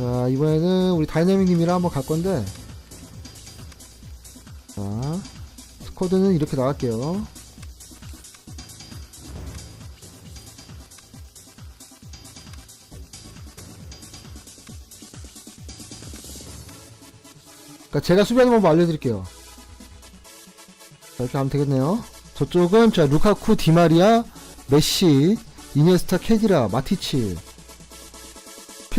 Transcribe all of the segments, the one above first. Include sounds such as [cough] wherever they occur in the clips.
자, 이번에는 우리 다이나믹님이랑 한번 갈 건데. 자, 스쿼드는 이렇게 나갈게요. 그러니까 제가 수비하는 방법 알려드릴게요. 자, 이렇게 하면 되겠네요. 저쪽은 자 루카쿠, 디마리아, 메시, 이니에스타, 케디라, 마티치,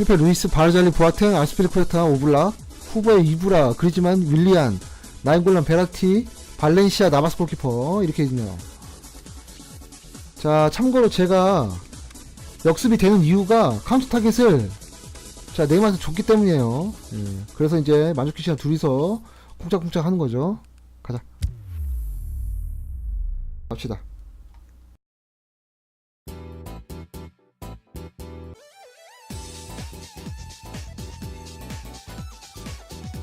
필페, 루이스, 바르잘리, 보아탱, 아스피리쿠에타, 오블락, 후보의 이브라, 그리지만, 윌리안, 나인골란, 베라티, 발렌시아, 나바스 골키퍼 이렇게 있네요. 자 참고로 제가 역습이 되는 이유가 카운터 타겟을 자 네임한테 줬기 때문이에요. 예, 그래서 이제 만족기 씨랑 둘이서 쿵짝쿵짝 하는 거죠. 가자. 갑시다.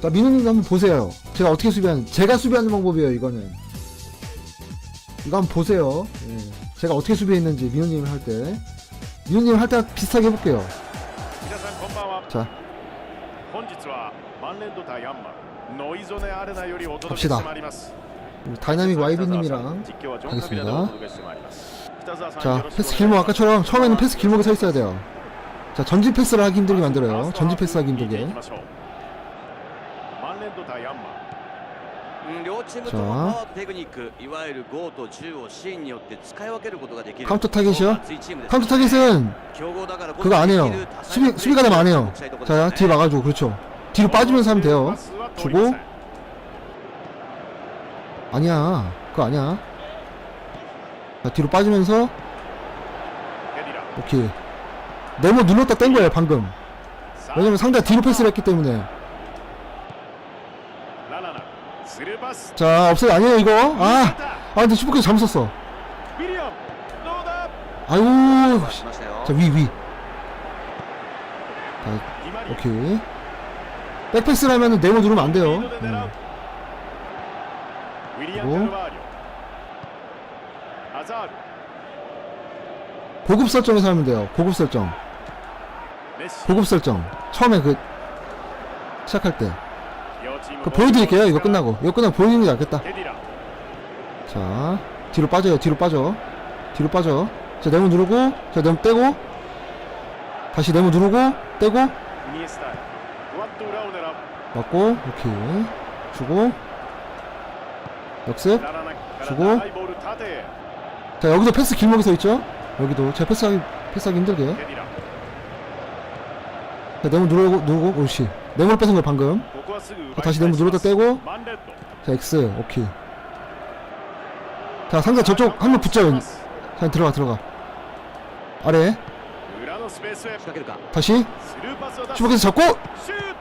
자, 민우님 한번 보세요. 제가 어떻게 수비하는, 제가 수비하는 방법이에요, 이거는. 이거 한번 보세요. 예. 제가 어떻게 수비했는지, 민우님 할 때. 민우님 할 때 비슷하게 해볼게요. 자. 갑시다. 다이나믹 YB님이랑 가겠습니다. 자, 패스 길목 아까처럼 처음에는 패스 길목에 서 있어야 돼요. 자, 전지 패스를 하기 힘들게 만들어요. 전지 패스 하기 힘들게. 両チームともパワーとテクニックいわゆる5と10をシーンによって使い分けることができる 카운터 타겟이요? 熱いチームです 카운터 타겟은 強豪だからこそ 그거 안 해요. できる多彩 수비, な 수비가 되면 안 해요. 期待ところ 자, です 뒤에 ね 막아줘. 그렇죠. 뒤로 빠지면서 하면 돼요. パスは通りません 주고. 아니야. 그거 아니야. 자, 뒤로 빠지면서. ケディラ 오케이. 네모 눌렀다 뗀 거예요, 방금. さあ 왜냐면 상대가 뒤로 패스를 했기 때문에. 자, 없어요. 아니에요, 이거. 아, 아 근데 슈퍼캐 잘못 썼어. 아유. 자, 위, 위. 자, 오케이. 백패스라면은 네모 누르면 안 돼요. 음. 그리고 고급 설정에서 하면 돼요. 고급 설정. 고급 설정. 처음에 그 시작할 때. 그 보여드릴게요. 이거 끝나고. 이거 끝나고 보여드리는 게 낫겠다. 자 뒤로 빠져요. 뒤로 빠져. 뒤로 빠져. 자 네모 누르고 자 네모 떼고. 다시 네모 누르고 떼고. 맞고 이렇게 주고. 역습. 주고. 자 여기서 패스 길목이 서 있죠? 여기도. 제 패스하기 패스하기 힘들게. 자 네모 누르고 누르고 오시 네모를 뺏은 거 방금. 자, 다시 네모 눌렀다 빼고. 자 X 오케이 자 상대 저쪽 한번 붙죠 자 들어가 들어가. 아래. 다시. 슈퍼캐스 잡고.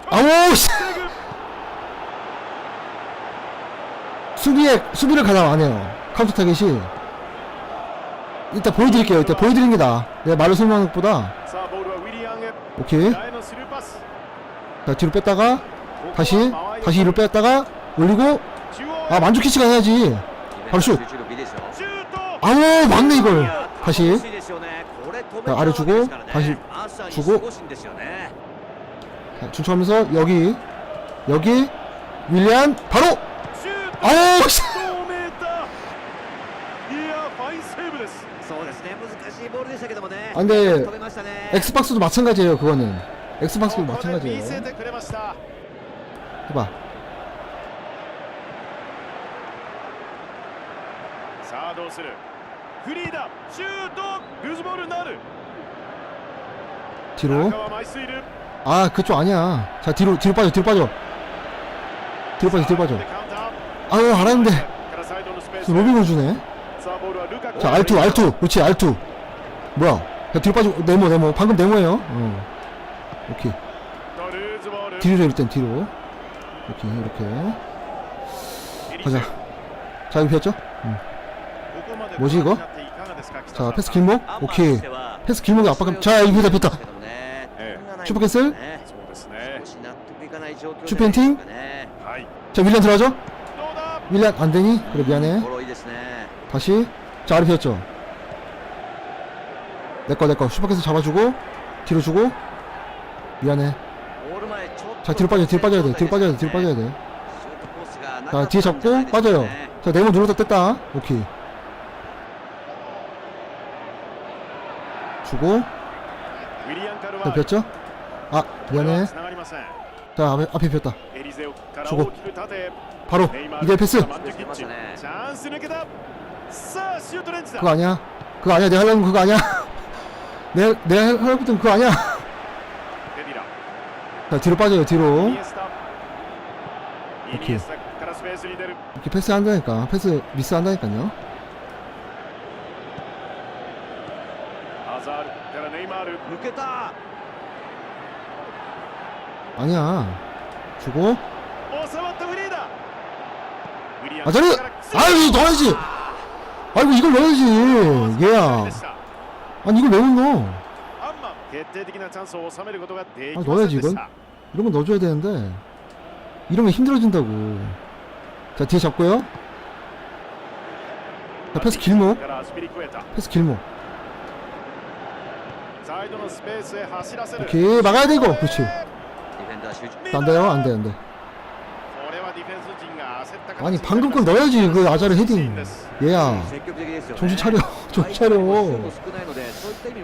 아오 수비에 수비를 가장 안 해요. 카운터 타겟이. 일단 보여드릴게요. 일단 보여드리는 게 나아. 내가 말로 설명하는 것보다. 오케이. 자 뒤로 뺐다가 다시 다시 뒤로 뺐다가 올리고 아 만족키치가 해야지. 바로 슛. 아우 막네 이걸. 다시. 자, 아래 주고 다시 주고. 자, 주춤하면서 여기 여기 윌리안 바로! 아우 안돼 아, 엑스박스도 마찬가지예요 그거는. 엑스박스도 마찬가지예요. 해봐. 사도스를 그리다 슛! 루즈볼 나르 뒤로? 아 그쪽 아니야. 자 뒤로 뒤로 빠져 뒤로 빠져. 뒤로 빠져 뒤로 빠져. 아유 아, 알았는데. 로빙을 주네. 자 R2 R2 그렇지 R2 뭐야? 자 뒤로 빠지고 네모 네모. 방금 네모예요. 어. 이렇게. 뒤로 일단 뒤로. 이렇게 이렇게. 가자. 자 이거 비었죠? 응. 뭐지 이거? 자 패스 길목? 오케이. 패스 길목에 압박감 자 이거 다 붙다. 슈퍼 캔슬? 슈펜팅 자 윌리안 들어가죠? 윌리안 안되니? 그래 미안해. 다시. 자 아래 비었죠? 내꺼 내꺼 슈퍼 캔슬 잡아주고 뒤로 주고. 미안해. 자 뒤로 빠져 뒤로 빠져야 돼 뒤로 빠져야 돼 뒤로 빠져야 돼자 뒤에 잡고 빠져요. 자 네모 눌렀다 뗐다. 오케이. 주고. 자 폈죠? 아 미안해. 자 앞에, 앞에 폈다. 주고. 바로 이대 패스. 그거 아니야. 그거 아니야. 내가 하려면 그거 아니야. [laughs] 내, 내가 하려면 그거 아니야. 자 뒤로 빠져요 뒤로. 이렇게 이렇게 패스 한다니까. 패스 미스 한다니까요. 아니야. 주고. 아 저리! 아유 넣어야지. 아이고 이걸 넣어야지. 얘야. 아니 이걸 왜 넣어? 아, 넣어야지 이건? 이런 거 넣어줘야 되는데. 이러면 힘들어진다고. 자 뒤에 잡고요. 자 패스 길목. 패스 길목. 오케이 막아야 돼 이거. 그렇지. 안돼요 안돼 안돼. 아니 방금 건 넣어야지 그 아자르 헤딩. 얘야. 네. 정신 차려. [laughs] 교차로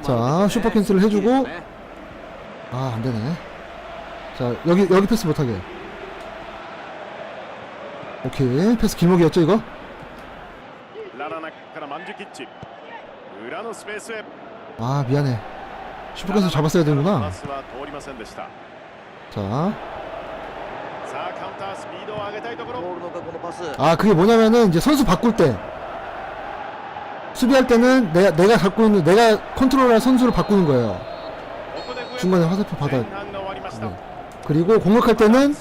자 슈퍼 캔슬을 해주고. 아 안되네. 자 여기 여기 패스 못하게. 오케이. 패스 길목이었죠 이거? 아 미안해. 슈퍼 캔슬 잡았어야 되는구나. 자아 그 그게 뭐냐면은 이제 선수 바꿀 때. 수비할 때는 내가, 내가 갖고 있는 내가 컨트롤할 선수를 바꾸는 거예요. 중간에 화살표 받아. 네. 그리고 공격할 때는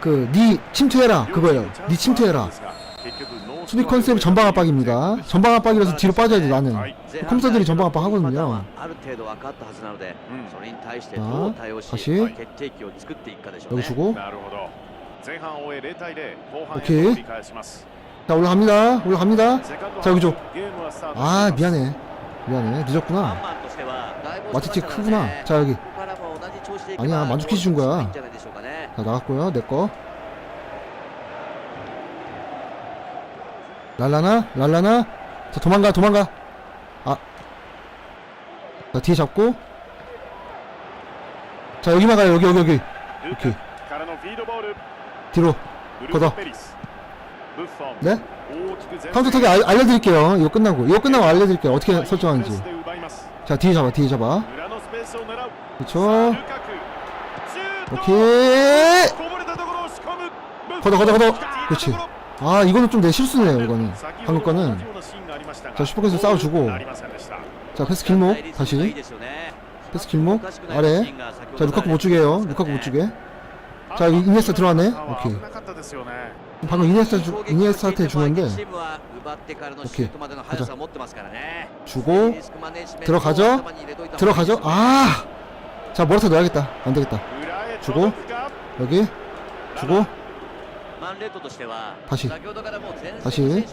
그 니 침투해라 그거예요. 니 침투해라. 수비 컨셉이 전방 압박입니다. 전방 압박이라서 뒤로 빠져야지 나는. 컴퓨터들이 전방 압박 하거든요. 자, 다시 여기 주고 오케이 자 올라갑니다. 올라갑니다. 자 여기죠. 아 미안해. 미안해. 늦었구나. 마티티 크구나. 자 여기. 아니야 만족해 준 거야. 자 나갔고요 내꺼 랄라나? 랄라나? 자 도망가 도망가. 아자 뒤에 잡고. 자 여기 나가요. 여기 여기 여기. 이렇게 뒤로. 걷어. 네? 카운터턱에 알, 알려드릴게요. 이거 끝나고 이거 끝나고 알려드릴게요. 어떻게 설정하는지. 자 뒤에 잡아 뒤에 잡아. 그렇죠. 오케이. 걷어 걷어 걷어. 그렇지. 아 이거는 좀 내 실수네요 이거는. 방금 거는. 자 슈퍼캐스 싸워주고. 자 패스 길목 다시. 패스 길목 아래. 자 루카쿠 못 주게요. 루카쿠 못 주게. 자 이네스 들어왔네. 오케이. 방금 이니에스타 주, 이니에스타한테 주는데 오케이 가자. 주고 들어가죠? 들어가죠? 아자 머리타 넣어야겠다. 안되겠다. 주고 여기. 주고. 다시. 다시.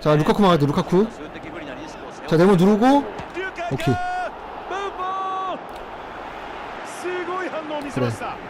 자 루카쿠 막아야 루카쿠. 자 네모 누르고. 오케이. 그래.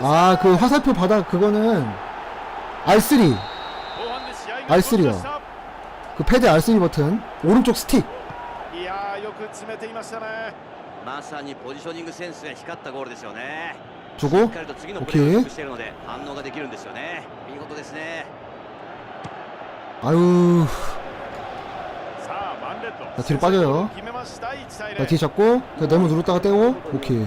아, 그 화살표 바닥 그거는 R3. R3요. 그 패드 R3 버튼. 오른쪽 스틱. 두고 오케이. 아유. 나 뒤로 빠져요. 나 뒤에 잡고 너무 누르다가 떼고 오케이.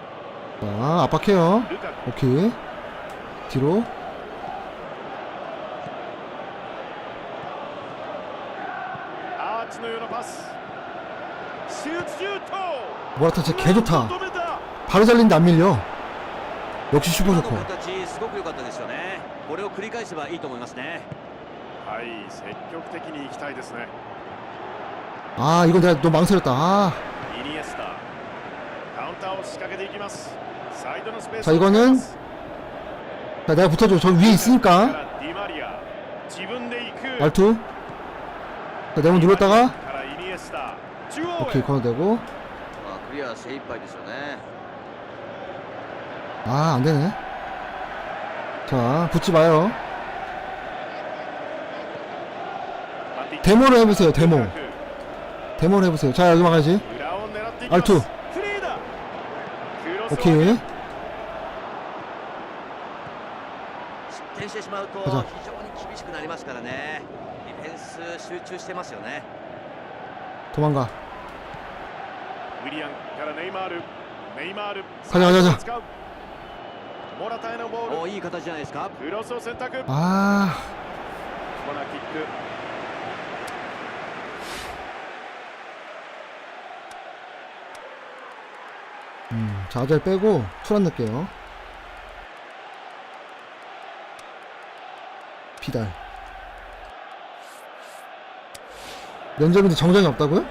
아, 압박해요. 오케이. 뒤로. 모라타 진짜 개 좋다. 바로 잘린데 안 밀려. 역시 슈퍼 좋고. これを繰り返せばいいと思いますね。はい、積極的に行きたいですね。아 이건 내가 너무 망설였다 아. イニエスタカウンターを仕掛けていきます 자 이거는 자 내가 붙어줘. 저 위에 있으니까. 말투. 자 네모 눌렀다가. 오케이 건너되고. 아, 아 안되네. 자 붙지 마요. 데모를 해보세요 데모. 데모를 해보세요. 자 여기 막아야지 알투. 오케이. 失点してしまうと非ガチャ常に厳しくなりますからねディフェンス集中してますよね 도망가. ウィリアンからネイマールネイマール 가자, 가자, 가자. 使うモラタへのボールおいい形じゃないですかクロスを選択コー 아, ナーキック 음, 좌절 빼고 풀안 넣을게요. 비달. 면접인데 정장이 없다고요?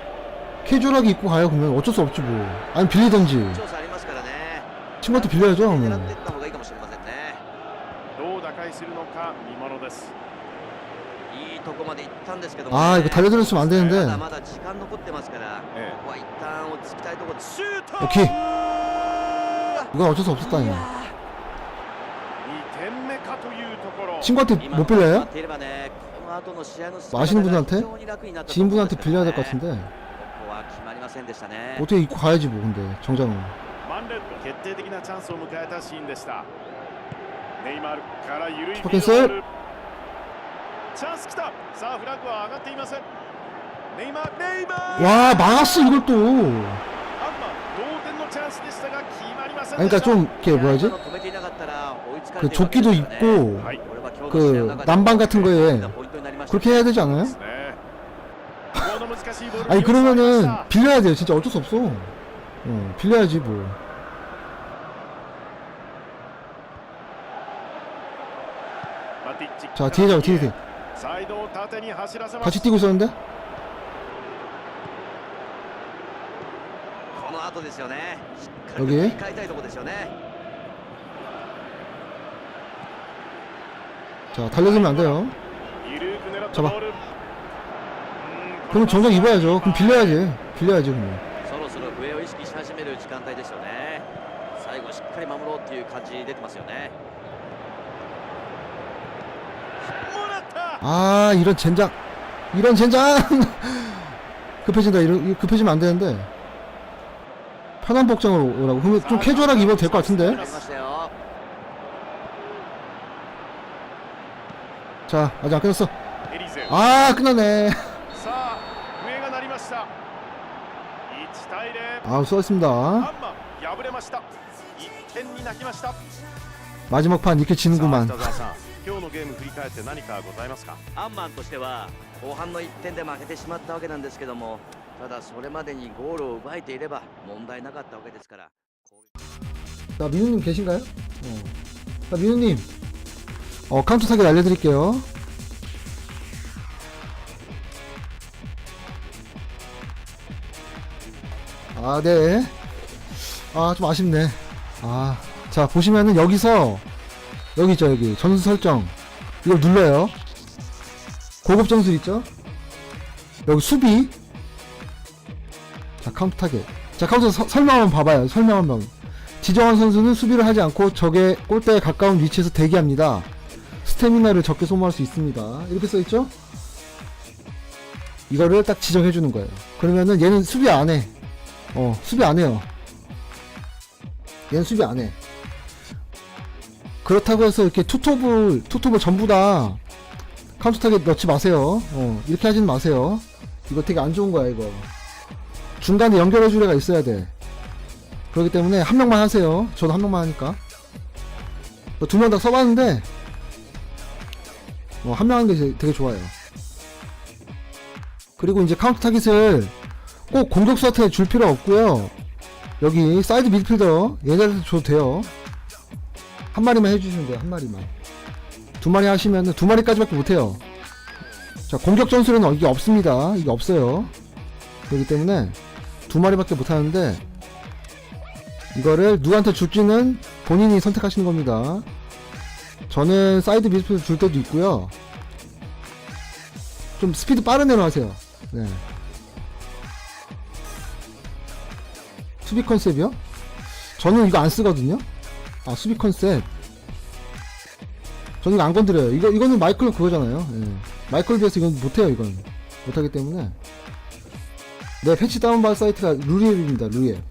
캐주얼하게 입고 가요 그러면 어쩔 수 없지 뭐. 아니 빌리던지. 친구한테 빌려야죠. 뭐. 아 이거 달려들었으면 안 되는데. 네. 오케이. 이건 어쩔 수 い 없었다니. や2点目かというところ 친구한테 ー今 못 빌려요? 待っていればねこの後の試合の進め方が 아시는 분한테? 非常に楽になったと思うんです 지인분한테 けど 빌려야 ね 될 것 같은데. ここは決まりませんでしたね 어떻게 입고 가야지 뭐, 근데. 정장은. マンレッド決定的なチャンスを迎えたシーンでしたネイマールから緩いフィードポケンスボールチャンス来たさあフラッグは上がっていませんネイマールネイマール 와, 막았어, 이걸 또. 그러니까 좀 이렇게 뭐라지? 네, 그 조끼도 입고 네. 네. 그 난방 같은 거에 그렇게 해야 되지 않아요? 아니 그러면은 빌려야 돼요. 진짜 어쩔 수 없어. 어, 빌려야지 뭐. 자 뒤에 잡아 뒤에 뒤에. 같이 뛰고 있었는데? 後ですよねしっかりと 여기 切り替えたいところですよね 자 달려들면 안 돼요 緩く狙った 잡아 ボールうん 그럼 정장 입어야죠 그럼 빌려야지 빌려야지 그럼 そろそろ笛を意識し始める時間帯ですよね最後しっかり守ろうっていう感じ出てますよねもらった 아 이런 젠장 이런 젠장 급해진다 이런 이거 급해지면 안 되는데 편한 복장으로 오라고 그러면 좀 캐주얼하게 입어도 될 것 같은데 ありましたよ 자 아직 안 끝났어 エリゼ 아 끝났네 さあ笛が鳴りました1対0 아 수고하셨습니다 アンマ敗れました1点に泣きました 마지막 판 이렇게 지는구만 さあ北澤さん今日のゲーム振り返って何かございますかアンマンとしては後半の1点で負けてしまったわけなんですけども ただそれまでにゴールを奪えていれば問題なかったわけですから 자, 민우님 계신가요? 어. 자, 민우님. 어, 카운터 타겟 알려드릴게요. 아, 네. 아, 좀 아쉽네. 아, 자, 보시면은 여기서, 여기 있죠, 여기. 전수 설정. 이걸 눌러요. 고급 전술 있죠? 여기 수비. 자, 카운터 타겟. 자, 카운터 서- 설명 한번 봐봐요. 설명 한번. 지정한 선수는 수비를 하지 않고 적의 골대에 가까운 위치에서 대기합니다. 스태미나를 적게 소모할 수 있습니다. 이렇게 써있죠? 이거를 딱 지정해주는 거예요. 그러면은 얘는 수비 안 해. 어, 수비 안 해요. 얘는 수비 안 해. 그렇다고 해서 이렇게 투톱을, 투톱을 전부 다 카운터 타겟 넣지 마세요. 어, 이렇게 하지는 마세요. 이거 되게 안 좋은 거야, 이거. 중간에 연결해줄 애가 있어야 돼. 그렇기 때문에 한 명만 하세요. 저도 한 명만 하니까. 두 명 다 써봤는데, 어, 한명 하는 게 되게 좋아요. 그리고 이제 카운터 타깃을 꼭 공격수한테 줄 필요 없고요. 여기 사이드 미드필더 얘네한테 줘도 돼요. 한 마리만 해주시면 돼요. 한 마리만. 두 마리 하시면은 두 마리까지밖에 못해요. 자 공격 전술에는 이게 없습니다. 이게 없어요. 그렇기 때문에 두 마리밖에 못하는데 이거를 누구한테 줄지는 본인이 선택하시는 겁니다. 저는 사이드 미드필더 줄 때도 있고요. 좀 스피드 빠른 애로 하세요. 네. 수비 컨셉이요? 저는 이거 안 쓰거든요. 아 수비 컨셉. 저는 이거 안 건드려요. 이거 이거는 마이클 그거잖아요. 예. 마이클 비해서 이건 못해요. 이건 못하기 때문에. 네 패치 다운받은 사이트가 루리앱입니다. 루리앱.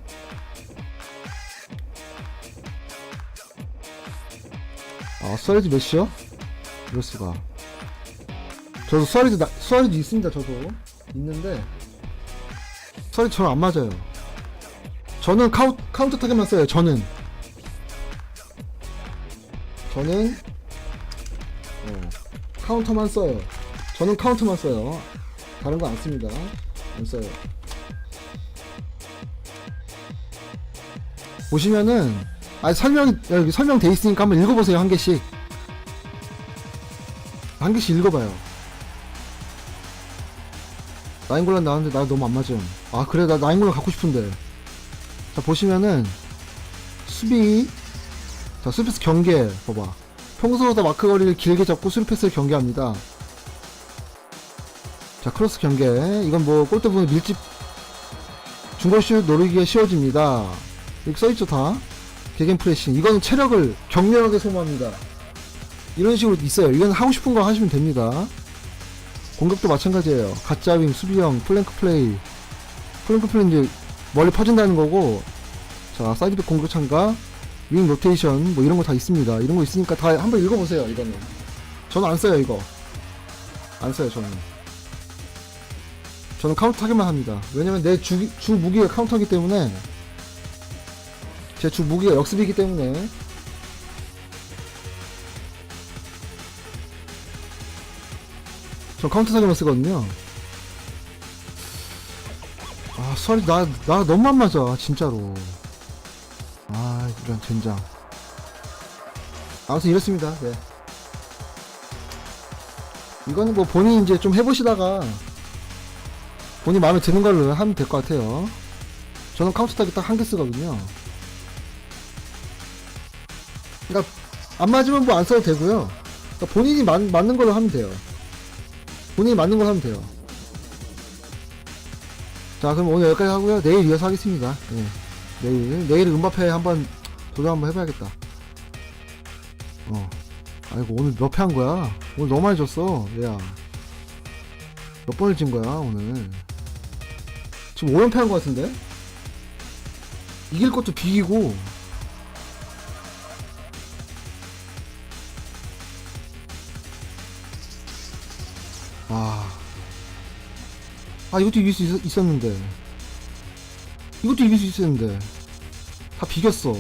아 스토리지 몇이요? 이럴 수가. 저도 스토리지 나, 스토리지 있습니다. 저도 있는데 스토리지 저는 안 맞아요. 저는 카우, 카운터 타겟만 써요. 저는 저는 어, 카운터만 써요. 저는 카운터만 써요. 다른 거 안 씁니다. 안 써요. 보시면은 아 설명이 여기 설명돼 있으니까 한번 읽어보세요 한 개씩 한 개씩 읽어봐요. 나인골란 나왔는데 나 너무 안 맞음. 아 그래 나 나인골란 갖고 싶은데. 자 보시면은 수비 자 수비패스 경계 봐봐 평소보다 마크 거리를 길게 잡고 수비패스를 경계합니다 자 크로스 경계 이건 뭐 골대 보면 밀집 중거슛 노리기가 쉬워집니다 여기 써있죠 다? 개겐 프레싱. 이거는 체력을 격렬하게 소모합니다. 이런 식으로 있어요. 이건 하고 싶은 거 하시면 됩니다. 공격도 마찬가지예요. 가짜윙 수비형 플랭크 플레이. 플랭크 플레이 이제 멀리 퍼진다는 거고 자 사이드백 공격 참가 윙 로테이션 뭐 이런 거 다 있습니다. 이런 거 있으니까 다 한번 읽어보세요 이거는. 저는 안 써요 이거. 안 써요 저는. 저는 카운터 타기만 합니다. 왜냐면 내 주, 주 무기가 카운터기 때문에 제 주 무기가 역습이기 때문에 전 카운터 타기만 쓰거든요 아, 설이 나, 나 너무 안 맞아, 진짜로. 아, 이런 젠장. 아무튼 이렇습니다, 네. 이거는 뭐 본인이 이제 좀 해보시다가 본인 마음에 드는 걸로 하면 될 것 같아요. 저는 카운터 타기 딱 한 개 쓰거든요. 안 맞으면 뭐 안 써도 되고요. 그러니까 본인이 맞, 맞는 걸로 하면 돼요. 본인이 맞는 걸로 하면 돼요. 자 그럼 오늘 여기까지 하고요. 내일 이어서 하겠습니다. 예. 내일 내일 은바페 한번 도전 한번 해봐야겠다. 어. 아이고 오늘 몇 패 한 거야? 오늘 너무 많이 졌어 얘야. 몇 번을 진 거야 오늘? 지금 5연패 한 거 같은데? 이길 것도 비기고 아 이것도 이길 수 있, 었는데. 이것도 이길 수 있었는데. 다 비겼어.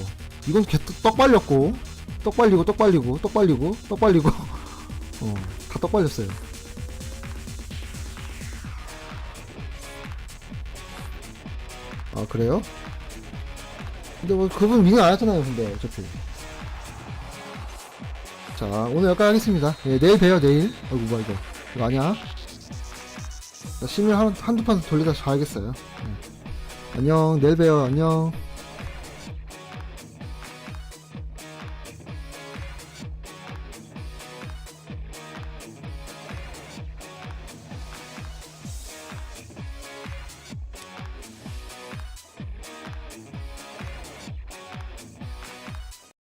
이건 개, 떡 빨렸고. 떡 빨리고 떡 빨리고 떡 빨리고 떡 빨리고. [laughs] 어 다 떡 빨렸어요. 아 그래요? 근데 뭐 그분 미는 안 하잖아요 근데 어차피. 자 오늘 여기까지 하겠습니다. 예, 내일 봬요 내일. 아이고 뭐야 이거. 이거 아니야 나 심을 한, 한두 판 돌리다 자야겠어요. 네. 안녕, 내일 봬요. 안녕.